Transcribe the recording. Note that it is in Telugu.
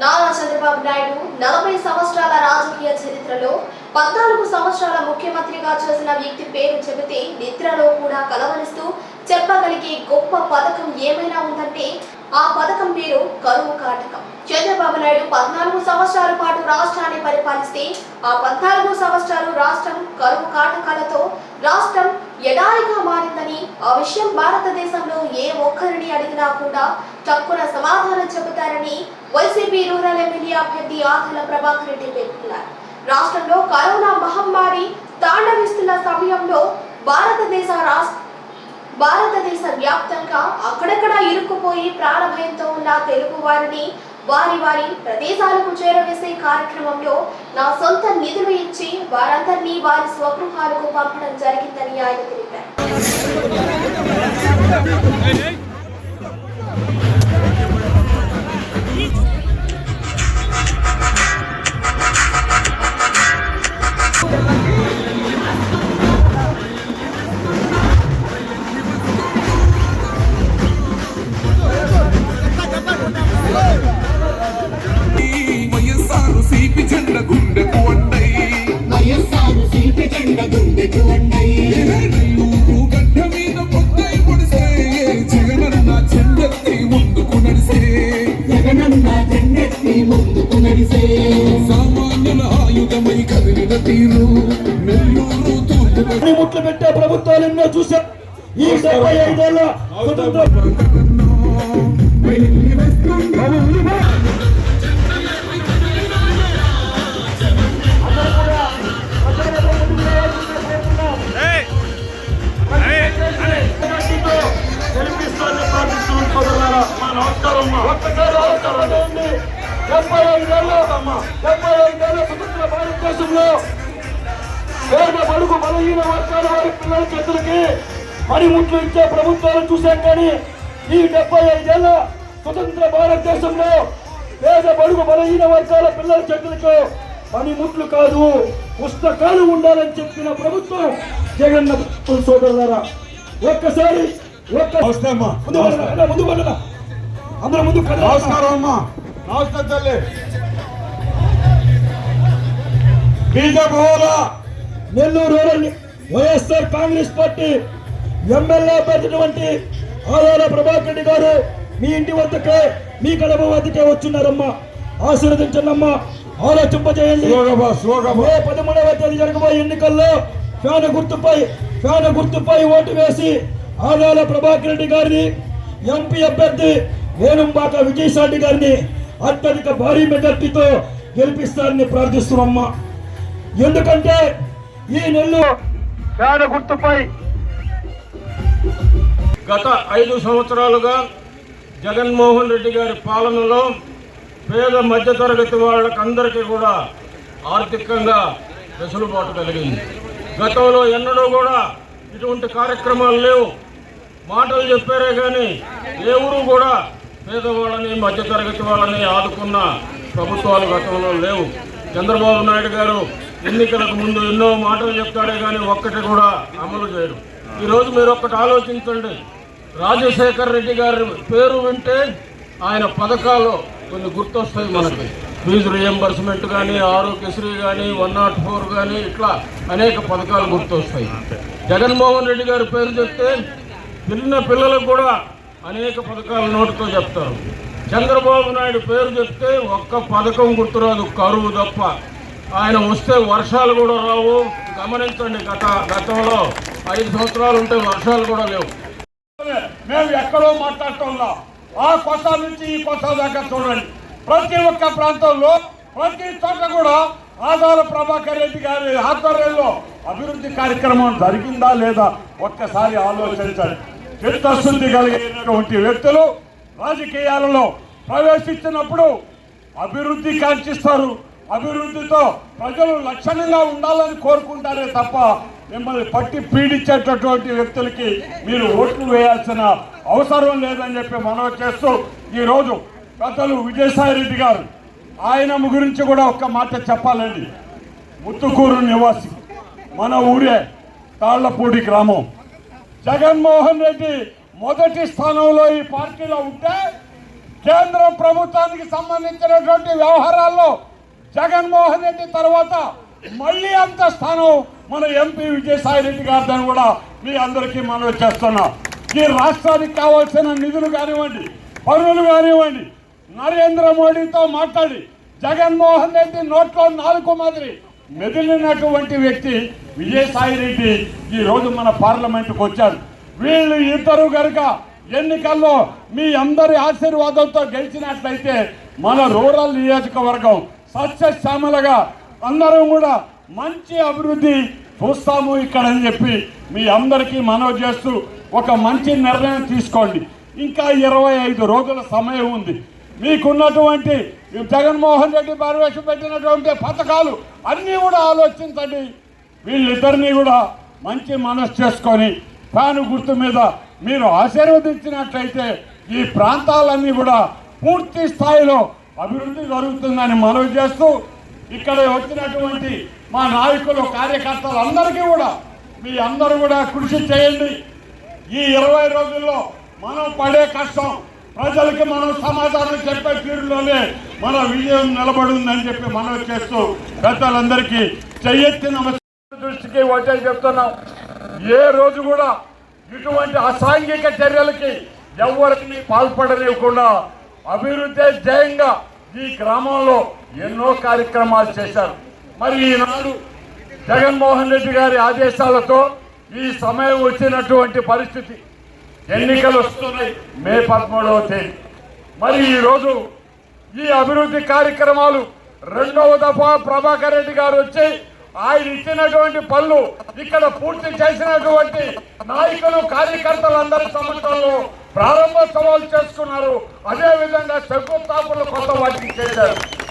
నారా చంద్రబాబు నాయుడు నలభై సంవత్సరాల రాజకీయ చరిత్రలో పద్నాలుగు సంవత్సరాల ముఖ్యమంత్రిగా చేసిన వ్యక్తి పేరు చెబితే నిద్రలో కూడా కలవరిస్తూ చెప్పగలిగే గొప్ప పథకం ఏమైనా ఉందంటే ఆ పథకం పేరు కరువు కాటకం. చంద్రబాబు నాయుడు పద్నాలుగు సంవత్సరాల పాటు రాష్ట్రాన్ని పరిపాలిస్తే ఆ పద్నాలుగు సంవత్సరాలు రాష్ట్రం కరువు కాటకాలతో ఎడారిగా మారిందని ఆ విషయం భారతదేశంలో ఏ ఒక్కరిని అడిగినా కూడా తక్కువ సమాధానం చెబుతారని వైసీపీ రూరల్ ఎమ్మెల్యే అభ్యర్థి ఆకుల ప్రభాకర్ రెడ్డి పేర్కొన్నారు. రాష్ట్రంలో కరోనా మహమ్మారి తాండవిస్తున్న సమయంలో భారతదేశ రాష్ట్ర భారతదేశ వ్యాప్తంగా అక్కడక్కడ ఇరుక్కుపోయి ప్రాణభయంతో ఉన్న తెలుగు వారిని వారి వారి ప్రదేశాలకు చేరవేసే కార్యక్రమంలో నా సొంత నిధులు ఇచ్చి వారందరినీ వారి స్వగృహాలకు పంపడం జరిగిందని ఆయన తెలిపారు. జెండెత్తి ముందుకు నడిసే. సామాన్యుల ఆయుధమై కదిలిన తీరు నెల్లూరు తూర్పు పనిముట్లు పెట్టే ప్రభుత్వాలు ఎన్నో చూసాం ఈ డెబ్బై ఐదేళ్ళ వారి పిల్లల చేతులకి పనిముట్లు ఇచ్చే ప్రభుత్వాలను చూశాం కానీ ఈ డెబ్బై ఐదేళ్ళ స్వతంత్ర భారతదేశంలో పేద బడుగు బలహీన వర్గాల పిల్లల చేతులకు పనిముట్లు కాదు పుస్తకాలు ఉండాలని చెప్పిన ప్రభుత్వం జగన్న సోదరులారా ఒక్కసారి ఒక్క ముందు. అందరూ ముందు నమస్కారం అమ్మా. నమస్తే తల్లి. బీజేపీ హోదా Nellore YSR Congress party MLA అభ్యర్థిటువంటి Adala Prabhakar Reddy garu మీ ఇంటి వద్దకే మీ కడప వద్దకే వచ్చున్నారమ్మా ఆశీర్వదించండమ్మా. ఆలోచింపజేయండి. పదమూడవ తేదీ జరగబోయే ఎన్నికల్లో ఫ్యాన్ గుర్తుపై ఫ్యాన్ గుర్తుపై ఓటు వేసి ఆదాల ప్రభాకర్ రెడ్డి గారిని ఎంపీ అభ్యర్థి వేణుంబాక విజయసాయి గారిని అత్యధిక భారీ మెజార్టీతో గెలిపిస్తారని ప్రార్థిస్తున్నామ్మా ఎందుకంటే ఈ నెల్లు పేద గుర్తుపై గత ఐదు సంవత్సరాలుగా జగన్మోహన్ రెడ్డి గారి పాలనలో పేద మధ్యతరగతి వాళ్ళకందరికీ కూడా ఆర్థికంగా వెసులుబాటు కలిగింది. గతంలో ఎన్నడూ కూడా ఇటువంటి కార్యక్రమాలు లేవు. మాటలు చెప్పారే కానీ ఏ కూడా పేదవాళ్ళని మధ్యతరగతి వాళ్ళని ఆదుకున్న ప్రభుత్వాలు గతంలో లేవు. చంద్రబాబు నాయుడు గారు ఎన్నికలకు ముందు ఎన్నో మాటలు చెప్తాడే కానీ ఒక్కటి కూడా అమలు చేయరు ఈరోజు మీరు ఒక్కటి ఆలోచించండి. రాజశేఖర్ రెడ్డి గారి పేరు వింటే ఆయన పథకాలు కొన్ని గుర్తొస్తాయి మనకి. ఫీజు రియంబర్స్మెంట్ కానీ ఆరోగ్యశ్రీ కానీ వన్ నాట్ ఫోర్ కానీ ఇట్లా అనేక పథకాలు గుర్తొస్తాయి. జగన్మోహన్ రెడ్డి గారి పేరు చెప్తే చిన్న పిల్లలకు కూడా అనేక పథకాలు నోటితో చెప్తారు. చంద్రబాబు నాయుడు పేరు చెప్తే ఒక్క పథకం గుర్తురాదు కరువు తప్ప. ఆయన వస్తే వర్షాలు కూడా రావు. గమనించండి గత గతంలో ఐదు సంవత్సరాలు ఉంటే వర్షాలు కూడా లేవు. మేము ఎక్కడో మాట్లాడుతున్నాం ఆ కొత్త నుంచి ఈ కొత్త దాకా చూడండి. ప్రతి ఒక్క ప్రాంతంలో ప్రతి చోట కూడా ఆదాల ప్రభాకర్ రెడ్డి గారి ఆధ్వర్యంలో అభివృద్ధి కార్యక్రమం జరిగిందా లేదా ఒక్కసారి ఆలోచించండి. చిత్తశుద్ధి కలిగినటువంటి వ్యక్తులు రాజకీయాలలో ప్రవేశించినప్పుడు అభివృద్ధి కాంక్షిస్తారు. అభివృద్ధితో ప్రజలు లక్షణంగా ఉండాలని కోరుకుంటారే తప్ప మిమ్మల్ని పట్టి పీడించేటటువంటి వ్యక్తులకి మీరు ఓట్లు వేయాల్సిన అవసరం లేదని చెప్పి మనవి చేస్తూ ఈరోజు పెద్దలు విజయసాయి రెడ్డి గారు ఆయన గురించి కూడా ఒక్క మాట చెప్పాలండి. ముత్తుకూరు నివాసి మన ఊరే తాళ్ళపూడి గ్రామం. జగన్మోహన్ రెడ్డి మొదటి స్థానంలో ఈ పార్టీలో ఉంటే కేంద్ర ప్రభుత్వానికి సంబంధించినటువంటి వ్యవహారాల్లో జగన్మోహన్ రెడ్డి తర్వాత మళ్ళీ అంత స్థానం మన ఎంపీ విజయసాయి రెడ్డి గారిదని కూడా మీ అందరికీ మనవి చేస్తున్నా. ఈ రాష్ట్రానికి కావాల్సిన నిధులు కానివ్వండి పనులు కానివ్వండి నరేంద్ర మోడీతో మాట్లాడి జగన్మోహన్ రెడ్డి నోట్లో నాలుగు మాదిరి మెదిలినటువంటి వ్యక్తి విజయసాయి రెడ్డి ఈ రోజు మన పార్లమెంటుకు వచ్చారు. వీళ్ళు ఇద్దరు గనుక ఎన్నికల్లో మీ అందరి ఆశీర్వాదంతో గెలిచినట్లయితే మన రూరల్ నియోజకవర్గం సస్యశ్యామలగా అందరం కూడా మంచి అభివృద్ధి చూస్తాము ఇక్కడ అని చెప్పి మీ అందరికీ మనవి చేస్తూ ఒక మంచి నిర్ణయం తీసుకోండి. ఇంకా ఇరవై ఐదు రోజుల సమయం ఉంది. మీకున్నటువంటి జగన్మోహన్ రెడ్డి ప్రవేశపెట్టినటువంటి పథకాలు అన్నీ కూడా ఆలోచించండి. వీళ్ళిద్దరినీ కూడా మంచి మనసు చేసుకొని ఫ్యాను గుర్తు మీద మీరు ఆశీర్వదించినట్లయితే ఈ ప్రాంతాలన్నీ కూడా పూర్తి స్థాయిలో అభివృద్ధి జరుగుతుందని మనవి చేస్తూ ఇక్కడ వచ్చినటువంటి మా నాయకులు కార్యకర్తలు అందరికీ కూడా మీ అందరూ కూడా కృషి చేయండి. ఈ ఇరవై రోజుల్లో మనం పడే కష్టం ప్రజలకి మనం సమాధానం చెప్పే తీరులోనే మన విజయం నిలబడిందని చెప్పి మనవి చేస్తూ పెద్దలందరికీ చెయ్యెత్తి నమస్కారం దృష్టికి వచ్చే చెప్తున్నాం. ఏ రోజు కూడా ఇటువంటి అసాంఘిక చర్యలకి ఎవరికి పాల్పడనివ్వకుండా అభివృద్ధి జయంగా ఈ గ్రామంలో ఎన్నో కార్యక్రమాలు చేశారు. మరి ఈనాడు జగన్మోహన్ రెడ్డి గారి ఆదేశాలతో ఈ సమయం వచ్చినటువంటి పరిస్థితి ఎన్నికలు వస్తున్నాయి మే పదమూడవ తేదీ. మరి ఈరోజు ఈ అభివృద్ధి కార్యక్రమాలు రెండవ దఫా ప్రభాకర్ రెడ్డి గారు వచ్చి ఆయన ఇచ్చినటువంటి పనులు ఇక్కడ పూర్తి చేసినటువంటి నాయకులు కార్యకర్తలందరి సమక్షంలో ప్రారంభోత్సవాలు చేసుకున్నారు. అదే విధంగా శంకుస్థాపనలు కొత్త వాటికి చేశారు.